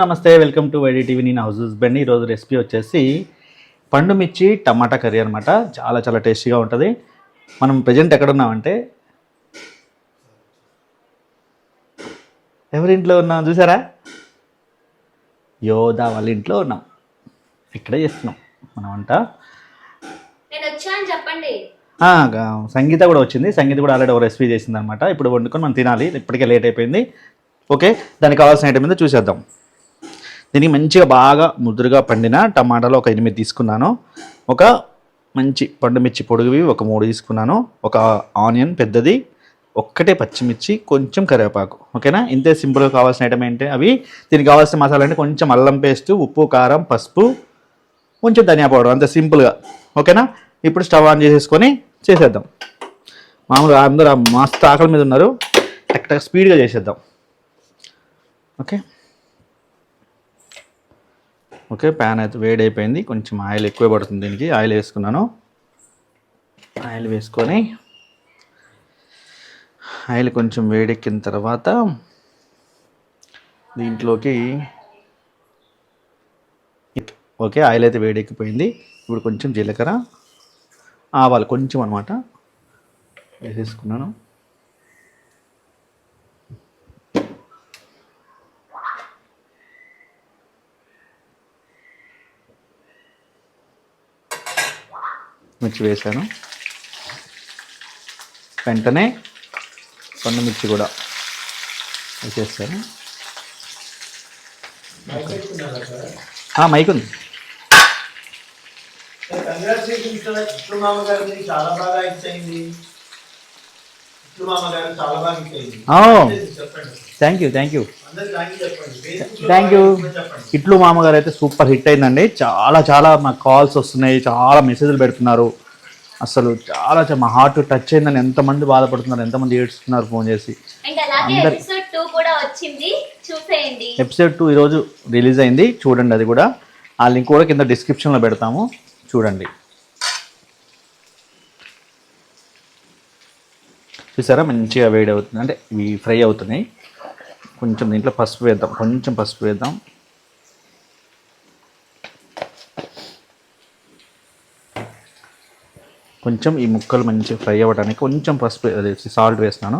నమస్తే welcome to YD TV. నేను house husband ఈరోజు రెసిపీ వచ్చేసి పండు మిర్చి టమాటా కర్రీ అనమాట చాలా చాలా టేస్టీగా ఉంటుంది. మనం ప్రజెంట్ ఎక్కడ ఉన్నామంటే ఎవరింట్లో ఉన్నాం చూసారా? యోధా వాళ్ళ ఇంట్లో ఉన్నాం. ఇక్కడే చేస్తున్నాం. మనం వంట అని చెప్పండి. సంగీత కూడా వచ్చింది. సంగీత కూడా ఆల్రెడీ ఒక రెసిపీ చేసింది అనమాట ఇప్పుడు వండుకొని మనం తినాలి. ఇప్పటికే లేట్ అయిపోయింది. ఓకే దానికి కావాల్సిన ఐటమ్ మీద చూసేద్దాం. దీనికి మంచిగా బాగా ముదురుగా పండిన టమాటాలు ఒక ఎనిమిది తీసుకున్నాను. ఒక మంచి పండు మిర్చి పొడుగువి ఒక మూడు తీసుకున్నాను. ఒక ఆనియన్ పెద్దది ఒక్కటే పచ్చిమిర్చి కొంచెం కరివేపాకు. ఓకేనా? ఇంతే సింపుల్గా కావాల్సిన ఐటమ్ ఏంటి? అవి దీనికి కావాల్సిన మసాలా అంటే కొంచెం అల్లం పేస్ట్ ఉప్పు కారం పసుపు కొంచెం ధనియా పౌడర్ అంత సింపుల్గా. ఓకేనా? ఇప్పుడు స్టవ్ ఆన్ చేసేసుకొని చేసేద్దాం. మామూలుగా అందరూ మస్తు ఆకలి మీద ఉన్నారు. టక్ టక్ స్పీడ్గా చేసేద్దాం. ఓకే? ఓకే ప్యాన్ అయితే వేడి అయిపోయింది కొంచెం ఆయిల్ ఎక్కువ పడుతుంది దీనికి. ఆయిల్ వేసుకున్నాను. ఆయిల్ వేసుకొని ఆయిల్ కొంచెం వేడెక్కిన తర్వాత దీంట్లోకి ఓకే ఆయిల్ అయితే వేడెక్కిపోయింది. ఇప్పుడు కొంచెం జీలకర్ర ఆవాలు కొంచెం అనమాట వేసేసుకున్నాను. మిర్చి వేసాను వెంటనే పండు మిర్చి కూడా వేసేస్తాను. మైక్ ఉంది. చాలా బాగా చాలా చెప్పండి. థ్యాంక్ యూ థ్యాంక్ యూ అందరికి థ్యాంక్ యూ ఇట్లు మామగారు అయితే సూపర్ హిట్ అయిందండి. చాలా చాలా మాకు కాల్స్ వస్తున్నాయి. చాలా మెసేజ్లు పెడుతున్నారు. అసలు చాలా చాలా మా హార్ట్ టచ్ అయిందని ఎంతమంది బాధపడుతున్నారు ఎంతమంది ఏడుస్తున్నారు ఫోన్ చేసి. అండ్ అలాగే అందరి- ఎపిసోడ్ టూ కూడా వచ్చింది. చూసేయండి. ఎపిసోడ్ టూ ఈరోజు రిలీజ్ అయింది. చూడండి అది కూడా. ఆ లింక్ కూడా కింద డిస్క్రిప్షన్లో పెడతాము. చూడండి. చూసారా? మంచిగా వేడి అవుతుంది. అంటే ఇవి ఫ్రై అవుతున్నాయి. కొంచెం దీంట్లో పసుపు వేద్దాం. కొంచెం పసుపు వేద్దాం. కొంచెం ఈ ముక్కలు మంచిగా ఫ్రై అవ్వడానికి కొంచెం పసుపు అదే సాల్ట్ వేసినాను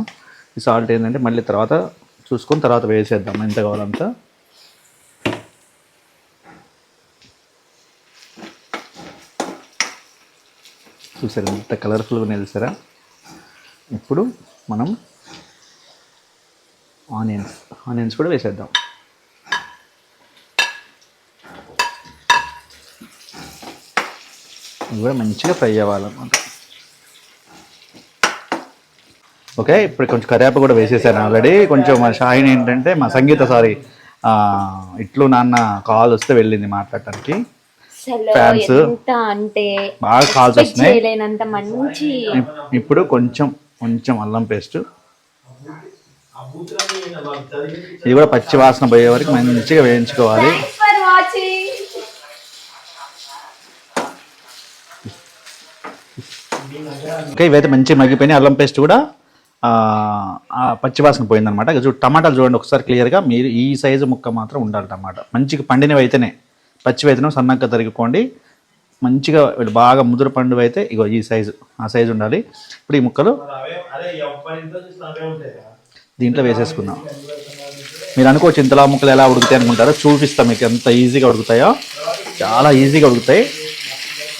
ఈ సాల్ట్ ఏంటంటే మళ్ళీ తర్వాత చూసుకొని తర్వాత వేసేద్దాం. ఎంత కావాలంత చూసారా ఎంత కలర్ఫుల్గా నిలిసారా ఇప్పుడు మనం ఆనియన్స్ ఆనియన్స్ కూడా వేసేద్దాం. ఇవి కూడా మంచిగా ఫ్రై అవ్వాలన్నమాట. ఓకే ఇప్పుడు కొంచెం కరివేప కూడా వేసేసాను ఆల్రెడీ. కొంచెం మా షాయిన్ ఏంటంటే మా సంగీత సారీ ఇట్లు నాన్న కాల్ వస్తే వెళ్ళింది మాట్లాడటానికి. ఎంత అంటే బాగా కాల్స్ వస్తున్నాయి. ఇప్పుడు కొంచెం కొంచెం అల్లం పేస్ట్. ఇది కూడా పచ్చి వాసన పోయే వరకు మంచిగా వేయించుకోవాలి. ఓకే ఇవైతే మంచిగా మగ్గిపోయినాయి. అల్లం పేస్ట్ కూడా ఆ, ఆ పచ్చి వాసన పోయిందనమాట చూ టమాటాలు చూడండి ఒకసారి క్లియర్గా మీరు ఈ సైజు ముక్క మాత్రం ఉండాలి టమాటా మంచిగా పండినవి అయితేనే పచ్చివి అయితేనే సన్నగా తరిగిపోండి. మంచిగా వీళ్ళు బాగా ముదురు పండు అయితే ఇగో ఈ సైజు ఆ సైజు ఉండాలి. ఇప్పుడు ఈ ముక్కలు దీంట్లో వేసేసుకుందాం. మీరు అనుకోవచ్చు ఇంతలా ముక్కలు ఎలా ఉడుకుతాయి అనుకుంటారో చూపిస్తాం మీకు ఎంత ఈజీగా ఉడుకుతాయో. చాలా ఈజీగా ఉడుకుతాయి.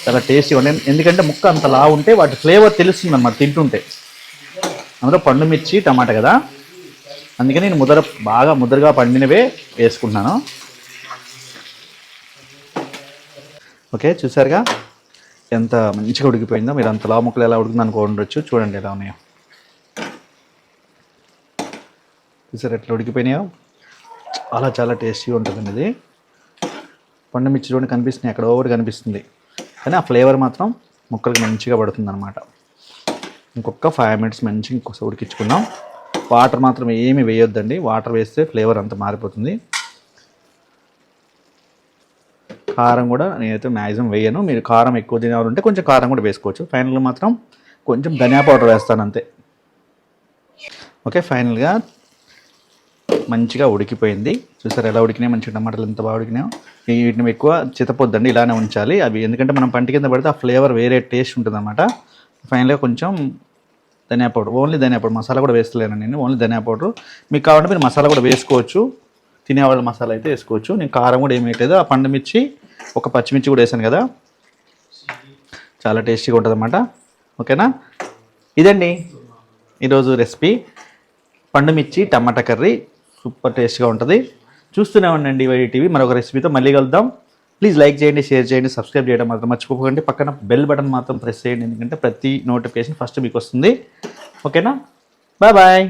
చాలా టేస్టీగా ఉంటాయి ఎందుకంటే ముక్క అంత లా ఉంటే వాటి ఫ్లేవర్ తెలుస్తుంది అన్నమాట తింటుంటే. అందులో పండు మిర్చి టమాటా కదా. అందుకని నేను ముదర బాగా ముదరగా పండినవే వేసుకుంటున్నాను. ఓకే చూసారుగా? ఎంత మంచిగా ఉడికిపోయిందో. మీరు అంత లా ముక్కలు ఎలా ఉడికింది అనుకోండొచ్చు చూడండి ఎలా ఉన్నాయో. చూసారు ఎట్లా ఉడికిపోయినాయో? చాలా చాలా టేస్టీగా ఉంటుందండి ఇది. పండు మిర్చి చూడండి కనిపిస్తున్నాయి అక్కడ ఒకటి కనిపిస్తుంది. కానీ ఆ ఫ్లేవర్ మాత్రం ముక్కలకి మంచిగా పడుతుంది అనమాట ఇంకొక ఫైవ్ మినిట్స్ మంచిగా ఇంకొక ఉడికించుకుందాం. వాటర్ మాత్రం ఏమి వేయొద్దండి. వాటర్ వేస్తే ఫ్లేవర్ అంతా మారిపోతుంది. కారం కూడా నేనైతే మ్యాక్సిమం వేయను. మీరు కారం ఎక్కువ తినాలంటే కొంచెం కారం కూడా వేసుకోవచ్చు. ఫైనల్గా మాత్రం కొంచెం ధనియా పౌడర్ వేస్తాను అంతే. ఓకే ఫైనల్గా మంచిగా ఉడికిపోయింది. చూసారు ఎలా ఉడికినాయి? మంచి టమాటాలు ఎంత బాగా ఉడికినాయో? వీటిని ఎక్కువ చితపొద్దండి ఇలానే ఉంచాలి. అవి ఎందుకంటే మనం పంట కింద పడితే ఆ ఫ్లేవర్ వేరే టేస్ట్ ఉంటుంది అనమాట ఫైనల్గా కొంచెం ధనియా పౌడర్ ఓన్లీ ధనియా పౌడర్. మసాలా కూడా వేస్తలేను నేను ఓన్లీ ధనియా పౌడర్. మీకు కావాలంటే మీరు మసాలా కూడా వేసుకోవచ్చు. తినేవాళ్ళ మసాలా అయితే వేసుకోవచ్చు. నేను కారం కూడా ఏమి వేయట్లేదు. ఆ పండు మిర్చి ఒక పచ్చిమిర్చి కూడా వేసాను కదా. చాలా టేస్టీగా ఉంటుంది అన్నమాట ఓకేనా? ఇదండి ఈరోజు రెసిపీ. పండు మిర్చి టమాటా కర్రీ సూపర్ టేస్ట్గా ఉంటుంది. చూస్తూనే ఉండండి వైడి టీవీ. మరొక రెసిపీతో మళ్ళీ కలుద్దాం. ప్లీజ్ లైక్ చేయండి షేర్ చేయండి సబ్స్క్రైబ్ చేయడం మాత్రం మర్చిపోకండి. పక్కన బెల్ బటన్ మాత్రం ప్రెస్ చేయండి. ఎందుకంటే ప్రతి నోటిఫికేషన్ ఫస్ట్ మీకు వస్తుంది ఓకేనా? Bye bye.